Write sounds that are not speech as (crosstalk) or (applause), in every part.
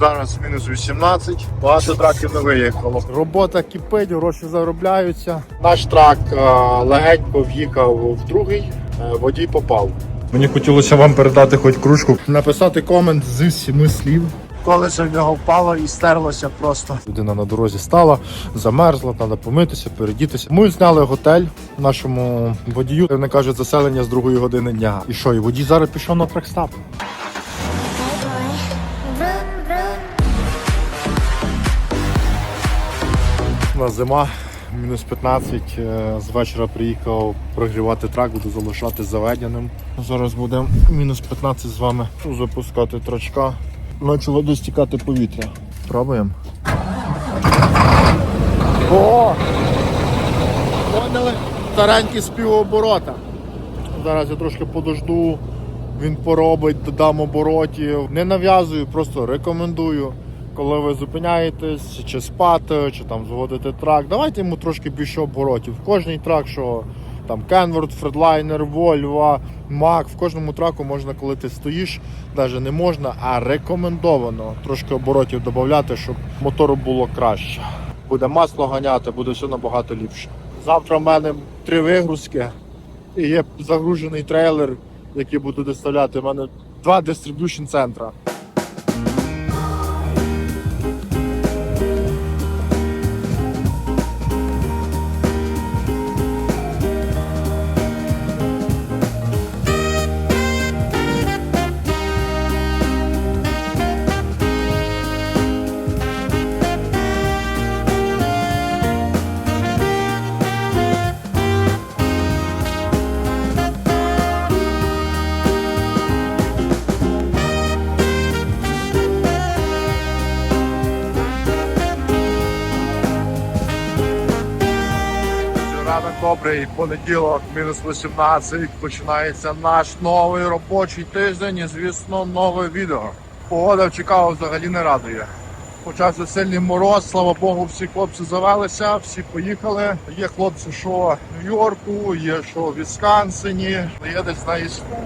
Зараз мінус 18, багато траків не виїхало. Робота кипить, гроші заробляються. Наш трак е, легенько в'їхав в другий, е, водій попав. Мені хотілося вам передати хоч кружку. Написати комент з сіми слів. Колесо в нього впало і стерлося просто. Людина на дорозі стала, замерзла, треба помитися, передітися. Ми зняли готель нашому водію. Вони кажуть, заселення з другої години дня. І що? І водій зараз пішов на трекстап. Нас зима, мінус 15. е, З вечора приїхав прогрівати трак, буду залишати заведеним. Зараз будемо мінус 15 з вами запускати трачка. Почало достікати повітря. Пробуємо. О! Поняли? Старенький з. Зараз я трошки подожду, він поробить, додам оборотів. Не нав'язую, просто рекомендую. Коли ви зупиняєтесь, чи спати, чи там зводите трак, давайте йому трошки більше оборотів. Кожний трак, що там Kenworth, Fredliner, Volvo, Mack, в кожному траку можна, коли ти стоїш, навіть не можна, а рекомендовано трошки оборотів додати, щоб мотору було краще. Буде масло ганяти, буде все набагато ліпше. Завтра в мене три вигрузки і є загружений трейлер, який буду доставляти. У мене два дистриб'юшн центра. Добрий, понеділок, мінус 18. Починається наш новий робочий тиждень і, звісно, нове відео. Погода в Чикаго взагалі не радує. Почався сильний мороз, слава Богу, всі хлопці завелися, всі поїхали. Є хлопці, що в Нью-Йорку, є що в Вісконсині, є десь на Іску.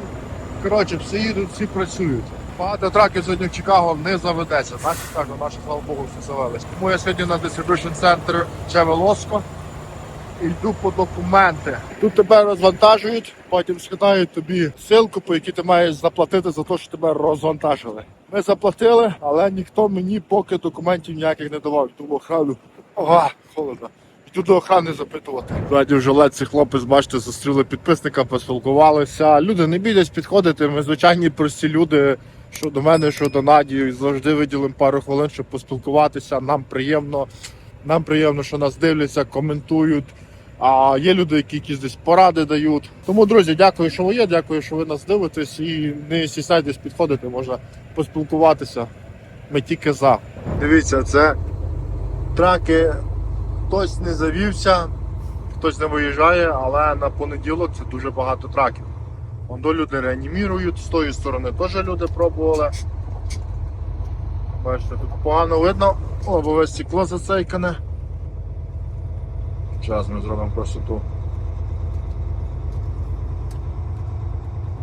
Коротше, всі їдуть, всі працюють. Багато траків сьогодні в Чикаго не заведеться. Наші кажу, наші, слава Богу, всі завелися. Тому я сьогодні на Distribution Center Чевелоско йду по документи. Тут тебе розвантажують, потім скидають тобі ссылку, по якій ти маєш заплатити за те, що тебе розвантажили. Ми заплатили, але ніхто мені поки документів ніяких не давав. В охрану. Ага, холодно. Йду до охрани запитувати. Раді в жилетці хлопець, бачите, зустріли підписника, поспілкувалися. Люди не бійтесь підходити. Ми звичайні прості люди. Що до мене, що до Надії, завжди виділимо пару хвилин, щоб поспілкуватися. Нам приємно. Нам приємно, що нас дивляться, коментують. А є люди, які якісь десь поради дають. Тому, друзі, дякую, що ви є. Дякую, що ви нас дивитесь і не стісняйтесь підходити, можна поспілкуватися. Ми тільки за. Дивіться, це траки. Хтось не завівся, хтось не виїжджає, але на понеділок це дуже багато траків. Воно люди реанімірують, з тої сторони теж люди пробували. Бачите, тут погано видно, о, бо весь стекло зацейкане. Зараз ми зробимо красоту.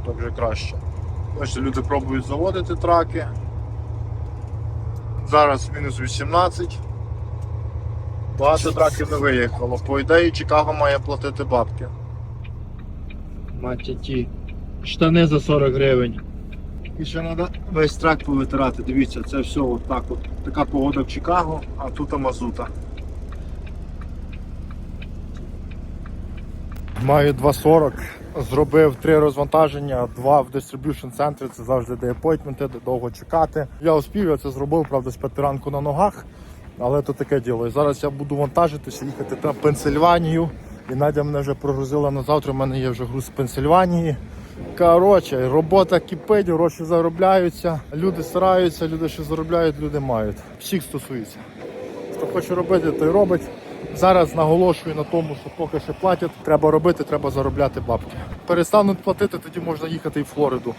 Так вже краще. Бачите, люди пробують заводити траки. Зараз мінус 18. Багато траків не виїхало. По ідеї Чикаго має платити бабки. Маття ті. Штани за 40 гривень. І ще треба весь трак повитирати. Дивіться, це все отак от. Така погода в Чикаго, а тут мазута. Маю 2.40. Зробив три розвантаження, два в дистриб'юшн центрі. Це завжди де апойтменти, де довго чекати. Я успів, я це зробив, правда, з п'яти ранку на ногах, але то таке діло. І зараз я буду вантажитися, їхати на Пенсильванію. І Надя мене вже прогрузила на завтра. У мене є вже груз з Пенсильванії. Коротше, робота кипить, гроші заробляються, люди стараються, люди що заробляють, люди мають. Всіх стосується. Хто хоче робити, той робить. Зараз наголошую на тому, що поки ще платять, треба робити, треба заробляти бабки. Перестануть платити, тоді можна їхати і в Флориду.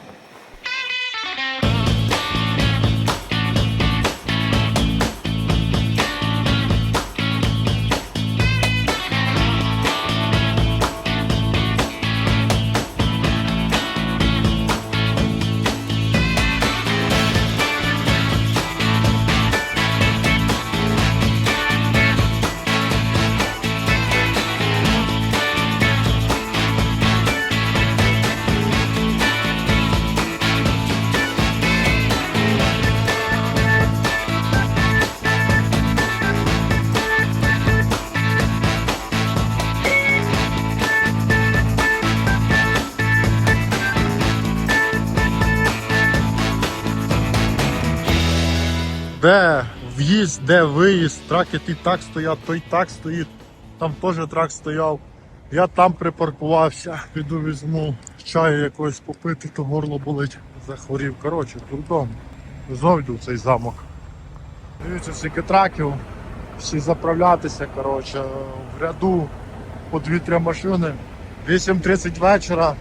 Де в'їзд, де виїзд, траки ті так стоять, той так стоїть, там теж трак стояв. Я там припаркувався, піду візьму чаю якогось попити, то горло болить. Захворів. Коротше, трудом. В цей замок. Дивіться, скільки траків, всі заправлятися, коротше, в ряду по 2-3 машини. 8.30 вечора.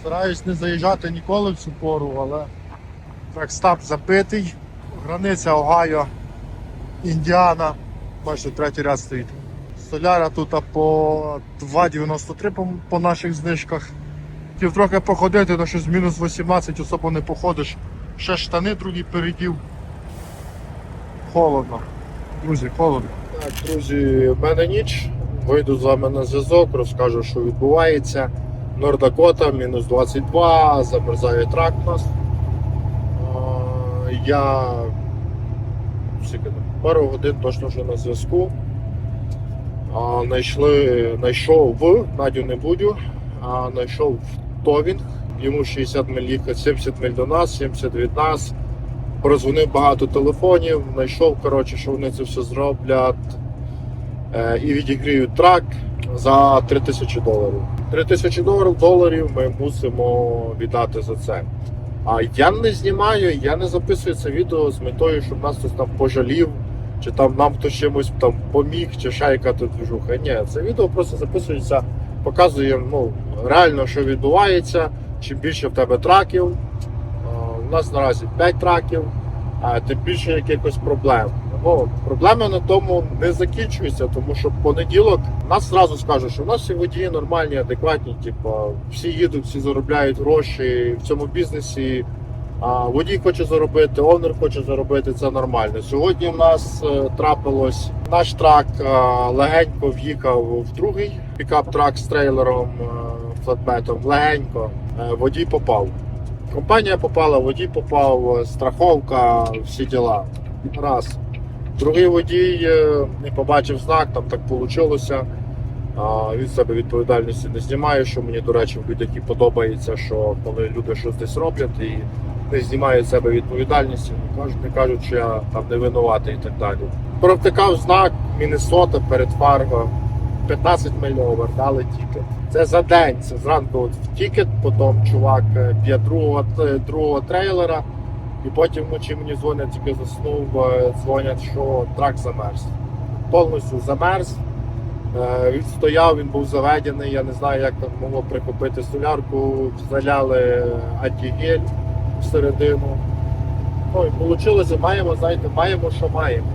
Стараюсь не заїжджати ніколи в цю пору, але тракстап забитий. Границя Огайо, Індіана. Бачите, третій ряд стоїть. Соляра тут по 2,93 по, по наших знижках. Хотів трохи походити, але щось мінус 18 особо не походиш. Ще штани другі передів. Холодно. Друзі, холодно. Так, друзі, в мене ніч. Вийду з вами на зв'язок, розкажу, що відбувається. Нордакота, мінус 22, замерзає трак нас. Я скільки пару годин точно вже на зв'язку. А, Найшли, знайшов в Надю не будю, а знайшов в Товінг. Йому 60 миль їхати, 70 миль до нас, 70 від нас. Прозвонив багато телефонів, знайшов, коротше, що вони це все зроблять е, і відігріють трак за 3000 доларів. 3000 доларів, доларів ми мусимо віддати за це. А я не знімаю, я не записую це відео з метою, щоб нас хтось там пожалів, чи там нам хтось чимось там поміг, чи шайка тут движуха. Ні, це відео просто записується, показує ну, реально, що відбувається. Чим більше в тебе траків, у нас наразі 5 траків, а тим більше якихось проблем. Ну, проблеми на тому не закінчуються, тому що понеділок нас зразу скажуть, що в нас всі водії нормальні, адекватні, типу, всі їдуть, всі заробляють гроші в цьому бізнесі. А водій хоче заробити, овнер хоче заробити, це нормально. Сьогодні в нас е, трапилось наш трак е, легенько в'їхав в другий пікап-трак з трейлером е. Легенько Е, водій попав. Компанія попала, водій попав, страховка, всі діла. Раз. Другий водій е, не побачив знак, там так вийшло. Він з себе відповідальності не знімає, що мені, до речі, в людях і подобається, що коли люди щось десь роблять і не знімають з себе відповідальності, не кажуть, не кажуть, що я там не винуватий і так далі. Провтикав знак Міннесота перед Фарго, 15 миль овер, дали тікет. Це за день, це зранку от в тікет, потім чувак е, б'є другого, другого трейлера, і потім вночі мені дзвонять, тільки заснув, дзвонять, що трак замерз. Повністю замерз. Е, Він стояв, він був заведений, я не знаю, як там могло прикупити солярку, заляли антигель всередину. Ну і вийшло, маємо, знаєте, маємо, що маємо.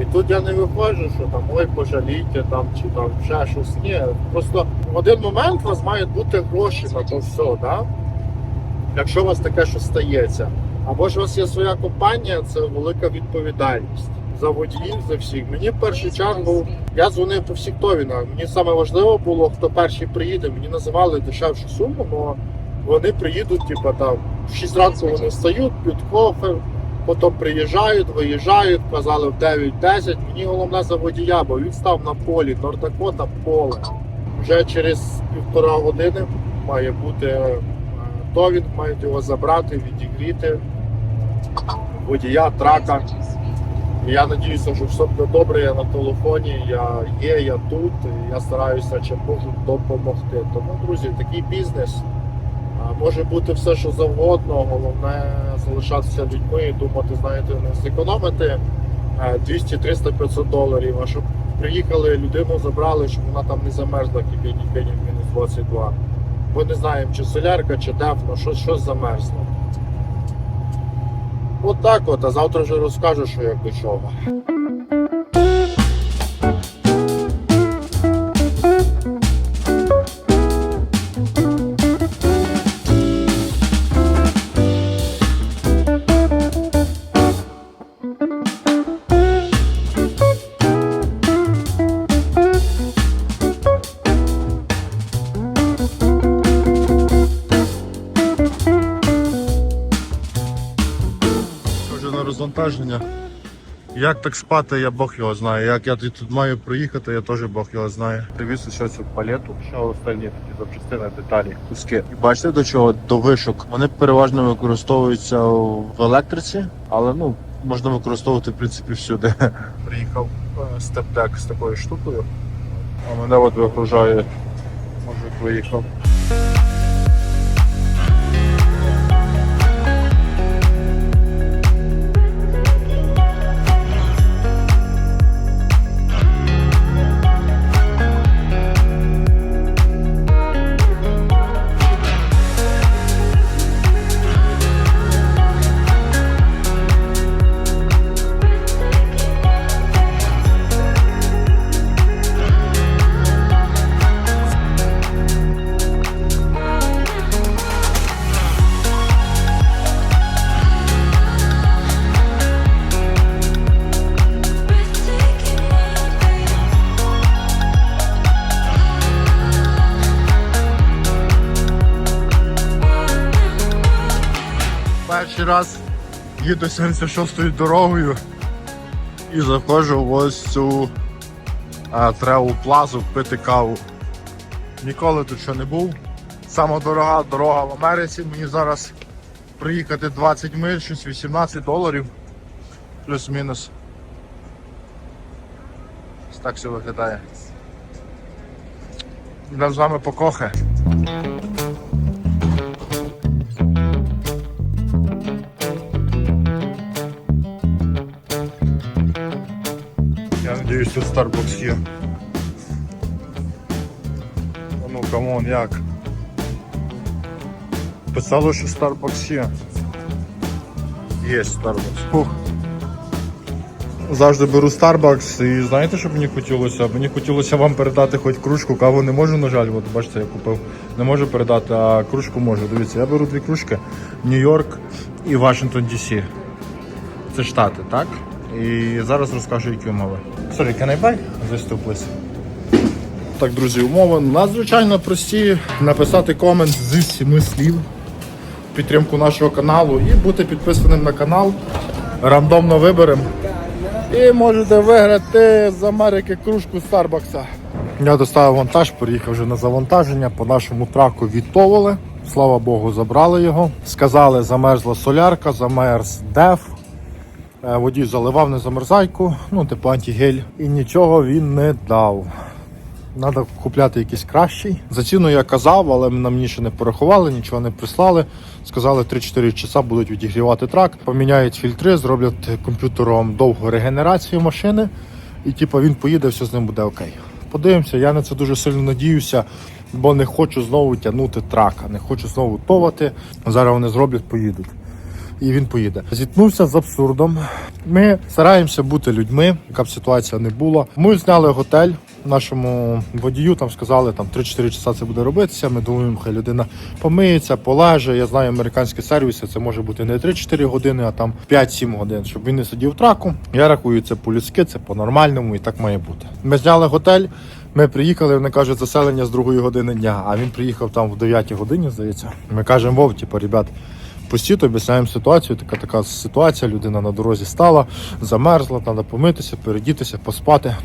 І тут я не виходжу, що там ой, пожалійте там чи там ще щось. Ні. Просто в один момент у вас мають бути гроші на то все, да? якщо у вас таке щось стається. Або ж у вас є своя компанія, це велика відповідальність за водіїв, за всіх. Мені в першу чергу я дзвонив по всіх товінах. Мені саме важливо було, хто перший приїде. Мені називали дешевшу суму, але вони приїдуть, типу там в 6 ранку вони встають, п'ють кофе, потім приїжджають, виїжджають, казали в 9-10. Мені головне за водія, бо він став на полі, Нордакота поле. Вже через півтора години має бути е, товінг, мають його забрати, відігріти. Водія, трака. Я надіюся, що все буде добре, я на телефоні, я є, я тут, я стараюся чим можу допомогти. Тому, друзі, такий бізнес. Може бути все, що завгодно, головне залишатися людьми і думати, знаєте, не зекономити е, 200, 300, 500 доларів, а щоб приїхали, людину забрали, щоб вона там не замерзла кипінь мінус 22. Бо не знаємо, чи солярка, чи дефно, щось, щось замерзло. От так от, а завтра вже розкажу, що як до чого. Розвантаження. Як так спати, я Бог його знає. Як я тут маю проїхати, я теж Бог його знає. Привіз ще цю палету, ще останні такі запчастини, деталі, куски. І бачите до чого? До вишок. Вони переважно використовуються в електриці, але ну можна використовувати в принципі всюди. (laughs) Приїхав е, степ-дек з такою штукою, а мене от вигружає, мужик виїхав. Раз їду 76-ю дорогою і заходжу в ось цю а, тревел плазу пити каву. Ніколи тут ще не був. Сама дорога дорога в Америці. Мені зараз приїхати 20 миль, щось 18 доларів. Плюс-мінус. Ось Так все виглядає. Йдемо з вами по Starbucks є. А ну, камон, як? Писало, що Starbucks є. Є Starbucks. Фух. Завжди беру Starbucks і знаєте, що мені хотілося? Мені хотілося вам передати хоч кружку, каву не можу, на жаль, от бачите, я купив. Не можу передати, а кружку можу. Дивіться, я беру дві кружки: Нью-Йорк і Вашингтон DC. Це штати, так? І зараз розкажу, які умови. Sorry, can I buy? This two, please. Так, друзі, умови надзвичайно прості. Написати комент з сіми слів підтримку нашого каналу і бути підписаним на канал. Рандомно виберемо. І можете виграти з Америки кружку Старбакса. Я доставив вантаж, приїхав вже на завантаження. По нашому траку відтовили. Слава Богу, забрали його. Сказали, замерзла солярка, замерз деф. Е, Водій заливав незамерзайку, ну типу антигель, і нічого він не дав. Треба купляти якийсь кращий. За ціну я казав, але нам мені ще не порахували, нічого не прислали. Сказали, 3-4 часа будуть відігрівати трак, поміняють фільтри, зроблять комп'ютером довгу регенерацію машини, і типу, він поїде, все з ним буде окей. Подивимося, я на це дуже сильно надіюся, бо не хочу знову тягнути трака, не хочу знову товати. Зараз вони зроблять, поїдуть і він поїде. Зіткнувся з абсурдом. Ми стараємося бути людьми, яка б ситуація не була. Ми зняли готель. Нашому водію там сказали, там 3-4 часа це буде робитися. Ми думаємо, хай людина помиється, полеже. Я знаю американські сервіси, це може бути не 3-4 години, а там 5-7 годин, щоб він не сидів в траку. Я рахую, це по-людськи, це по-нормальному і так має бути. Ми зняли готель. Ми приїхали, вони кажуть, заселення з другої години дня, а він приїхав там в 9 годині, здається. Ми кажемо, вов, типу, ребят, Пустіть, об'ясняємо ситуацію. Така така ситуація. Людина на дорозі стала, замерзла, треба помитися, передітися, поспати.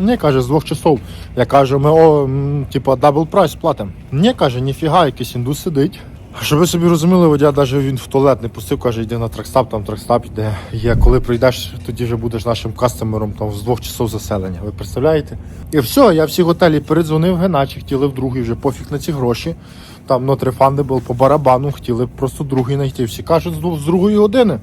Ні, каже, з двох часов. Я кажу, ми о, м, типа дабл прайс платимо. Ні, каже, ніфіга, якийсь індус сидить. Щоб ви собі розуміли, водя навіть він в туалет не пустив, каже, йди на тракстап, там тракстап йде. Є, коли прийдеш, тоді вже будеш нашим кастомером там з двох часов заселення. Ви представляєте? І все, я всі готелі передзвонив Геначі, хотіли в другий вже пофіг на ці гроші. Там not refundable по барабану, хотіли просто другий знайти. Всі кажуть, з другої години.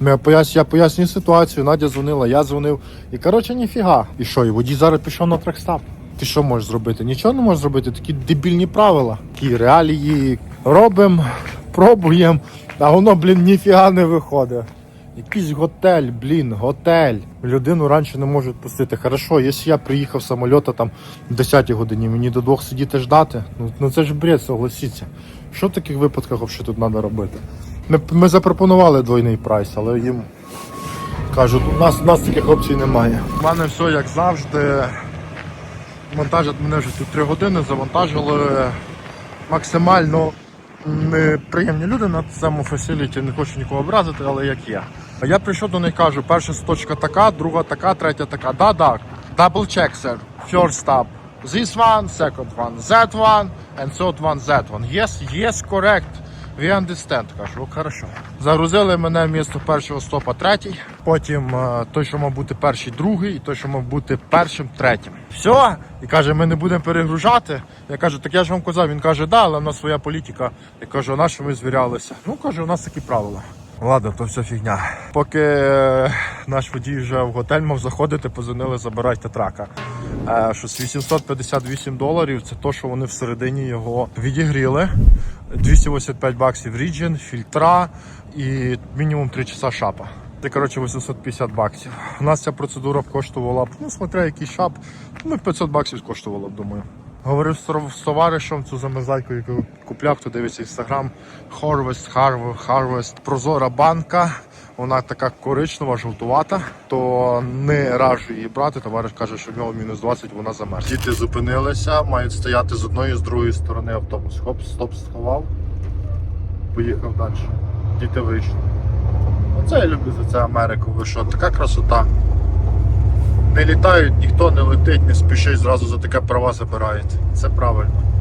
Ми пояс- Я пояснюю ситуацію, Надя дзвонила, я дзвонив. І коротше, ніфіга. І що, і водій зараз пішов на тракстап. Ти що можеш зробити? Нічого не можеш зробити, такі дебільні правила. Такі реалії робимо, пробуємо, а воно, блін, ніфіга не виходить. Якийсь готель, блін, готель. Людину раніше не можуть пустити. Хорошо, якщо я приїхав з самольота там в 10 годині, мені до двох сидіти ждати. Ну, ну це ж бред, согласіться. Що в таких випадках взагалі тут треба робити? Ми, ми запропонували двойний прайс, але їм кажуть, у нас, у нас таких опцій немає. У мене все як завжди. Монтажать мене вже тут 3 години, завантажили максимально неприємні люди на цьому фасиліті, не хочу нікого образити, але як є. Я прийшов до них кажу, перша точка така, друга така, третя така. Да, да. Double check, sir. First stop. This one, second one, that one, and third one, that one. Yes, yes, correct. We understand. Кажу, хорошо. Загрузили мене місто першого стопа третій, потім е, той, що мав бути перший, другий, і той, що мав бути першим, третім. Все, і каже, ми не будемо перегружати. Я кажу, так я ж вам казав. Він каже, да, але в нас своя політика. Я кажу, на що ми звірялися? Ну каже, у нас такі правила. Ладно, то все фігня. Поки е, наш водій вже в готель мав заходити, позвонили, забирайте трака. Е, з 858 доларів це то, що вони всередині його відігріли. 285 баксів ріджен, фільтра і мінімум 3 часа шапа. Це коротше 850 баксів. У нас ця процедура б коштувала б, ну смотря який шап, ну 500 баксів коштувало б, думаю. Говорив з товаришем, цю замерзайку, яку купляв, хто дивиться інстаграм. Harvest, Harvest, Harvest. Прозора банка. Вона така коричнева, жовтувата, то не раджу її брати. Товариш каже, що в нього мінус 20, вона замерзла. Діти зупинилися, мають стояти з одної з другої сторони автобус. Хоп, стоп, сховав. Поїхав далі. Діти вийшли. Оце я люблю за це Америку. Ви що, така красота. Не літають, ніхто не летить, не спішить, зразу за таке права забирають. Це правильно.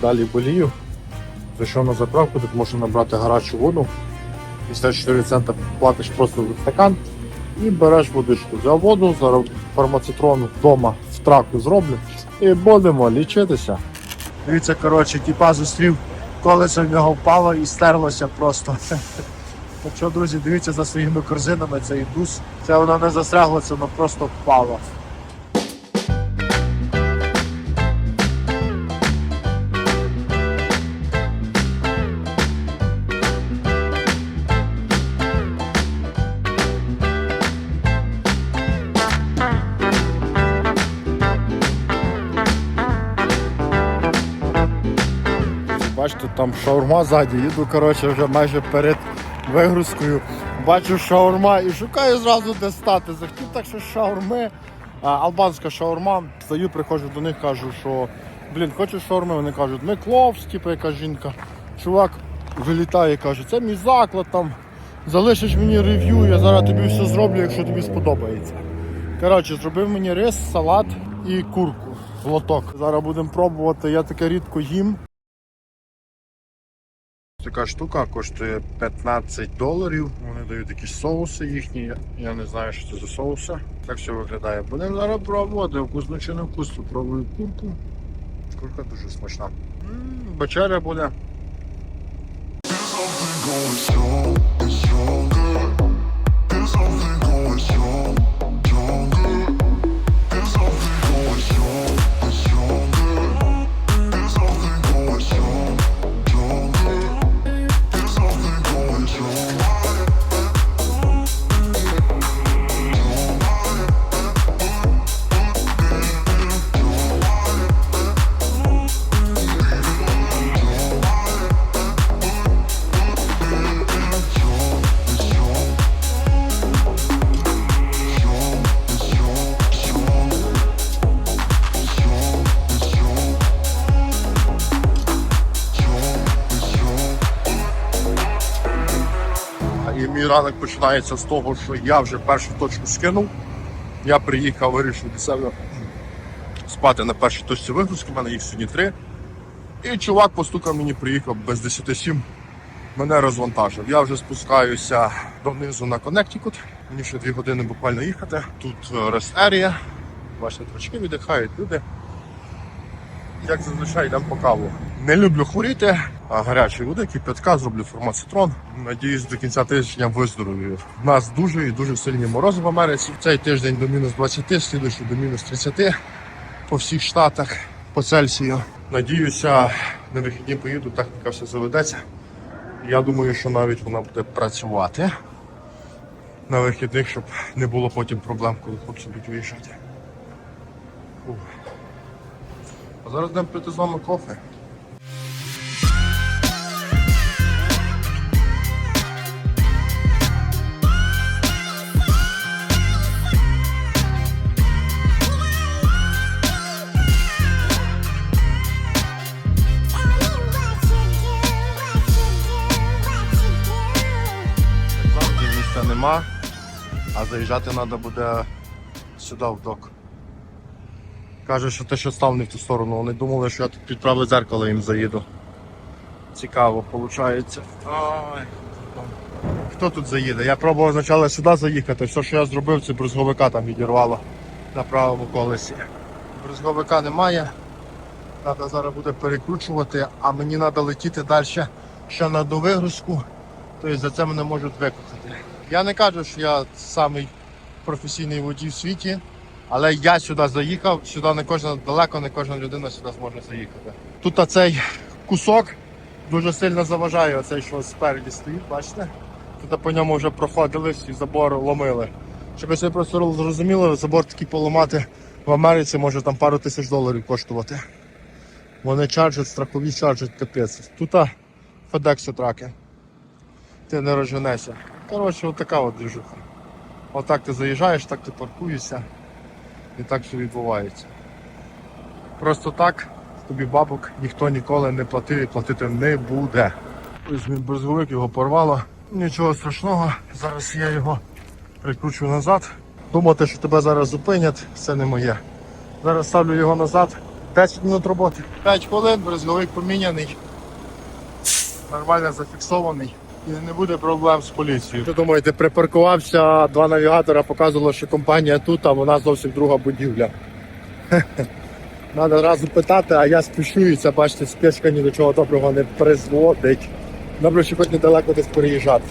Далі болію. Зайшов на заправку, тут можна набрати гарячу воду. 54 цента платиш просто за стакан і береш водичку. Взяв воду, зараз фармацитрон вдома в траку зроблю і будемо лічитися. Дивіться, коротше, тіпа зустрів, колесо в нього впало і стерлося просто. (laughs) Так що, друзі, дивіться за своїми корзинами, це індус. Це воно не застрягло, це воно просто впало. Там шаурма ззаді, їду коротше, вже майже перед вигрузкою. Бачу шаурма і шукаю зразу де стати. Захотів так, що шаурми, албанська шаурма. Стою, приходжу до них, кажу, що блін, хочеш шаурми? Вони кажуть, ми кловс, типу яка жінка. Чувак вилітає, каже, це мій заклад там. Залишиш мені рев'ю, я зараз тобі все зроблю, якщо тобі сподобається. Коротше, зробив мені рис, салат і курку. Лоток. Зараз будемо пробувати. Я таке рідко їм. Така штука коштує 15 доларів. Вони дають якісь соуси їхні. Я- не знаю, що це за соуси. Так все виглядає. Будемо зараз пробувати. Вкусно чи не вкусно. Пробую курку. Курка дуже смачна. М, Вечеря буде. Ранок починається з того, що я вже першу точку скинув. Я приїхав, вирішив для себе спати на першій точці вигрузки, в мене їх сьогодні три. І чувак постукав мені, приїхав без 10-7, мене розвантажив. Я вже спускаюся донизу на Коннектикут. Мені ще дві години буквально їхати. Тут рес ерія. Бачите, трочки віддихають люди. Як зазвичай йдемо по каву. Не люблю хворіти, гарячої води, кипятка, зроблю формацитрон. Надіюсь, до кінця тижня виздоровію. У нас дуже і дуже сильні морози в Америці. Цей тиждень до мінус 20, слідуючий до мінус 30 по всіх штатах по Цельсію. Надіюся, на вихідні поїду, техніка все заведеться. Я думаю, що навіть вона буде працювати на вихідних, щоб не було потім проблем, коли хлопці будуть виїжджати. А зараз будемо пити з вами кофе. Нема, а заїжджати треба буде сюди в док. Каже, що те, що став не в ту сторону. Вони думали, що я тут під праве дзеркало їм заїду. Цікаво, виходить. Ой. Хто тут заїде? Я пробував спочатку сюди заїхати. Все, що я зробив, це брузговика там відірвало на правому колесі. Брузговика немає. Треба зараз буде перекручувати, а мені треба летіти далі ще на довигрузку. Тобто за це мене можуть викликати. Я не кажу, що я самий професійний водій в світі, але я сюди заїхав, сюди не кожна далеко, не кожна людина сюди зможе заїхати. Тут цей кусок дуже сильно заважає, оцей, що спереді стоїть, бачите? Тут по ньому вже проходились і забор ломили. Щоб ви просто зрозуміли, забор такий поламати в Америці може там пару тисяч доларів коштувати. Вони чарджать, страхові чарджать капець. Тут FedEx траки. Ти не розженешся. Коротше, отака от движуха. Отак ти заїжджаєш, так ти паркуєшся. І так все відбувається. Просто так тобі бабок ніхто ніколи не платив і платити не буде. Ось він брезговик його порвало. Нічого страшного, зараз я його прикручу назад. Думати, що тебе зараз зупинять, це не моє. Зараз ставлю його назад. 10 минут роботи. 5 хвилин, брезговик поміняний. Нормально зафіксований. І не буде проблем з поліцією. Ви думаєте, припаркувався, два навігатора показувало, що компанія тут, а вона зовсім друга будівля. (laughs) Треба одразу питати, а я спішу і це, бачите, спешка ні до чого доброго не призводить. Добре, що хоч недалеко десь переїжджати.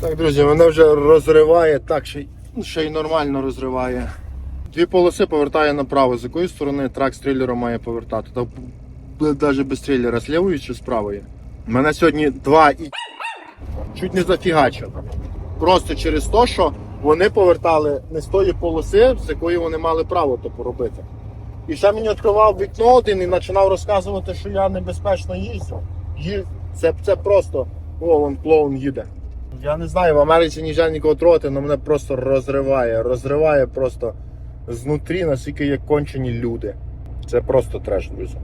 Так, друзі, мене вже розриває, так ще, й- ще й нормально розриває. Дві полоси повертає направо. З якої сторони трак з трейлером має повертати? Та навіть без трейлера, з лівої чи з правої. У мене сьогодні два і чуть не зафігачило. Просто через те, що вони повертали не з тої полоси, з якої вони мали право то поробити. І ще мені відкривав вікно один і починав розказувати, що я небезпечно їздю. Ї- Це, це просто о, вон клоун їде. Я не знаю, в Америці ніжа нікого трогати, але мене просто розриває. Розриває просто знутрі, наскільки є кончені люди. Це просто треш, друзі.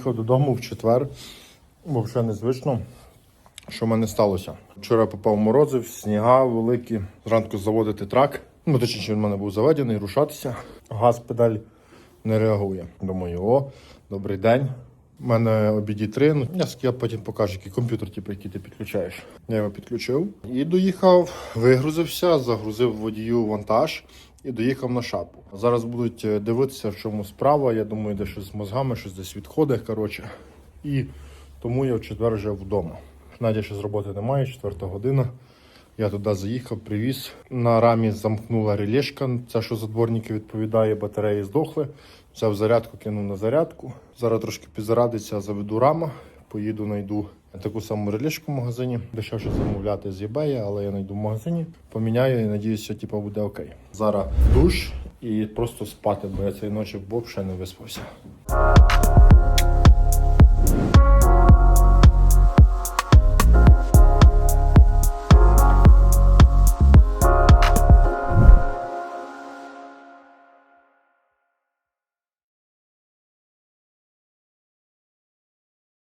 Приїхав додому в четвер, бо вже незвично, що в мене сталося. Вчора попав морозив, сніга великі. Зранку заводити трак. Ну, точніше, він в мене був заведений, рушатися. Газ педаль не реагує. Думаю, о, добрий день. У мене обіді 3. Ну, я потім покажу, який комп'ютер, типу, який ти підключаєш. Я його підключив і доїхав, вигрузився, загрузив водію вантаж і доїхав на шапу. Зараз будуть е, дивитися, в чому справа. Я думаю, де щось з мозгами, щось десь відходить. Коротше. І тому я в четвер вже вдома. Надя ще з роботи немає, четверта година. Я туди заїхав, привіз. На рамі замкнула релешка, це що за дворники відповідає, батареї здохли. Взяв зарядку, кинув на зарядку. Зараз трошки підзарадиться, заведу рама, поїду, знайду таку саму реліжку в магазині. Дешевше замовляти з eBay, але я знайду в магазині, поміняю і надіюся, типу, буде окей. Зараз душ і просто спати, бо я цієї ночі взагалі не виспався.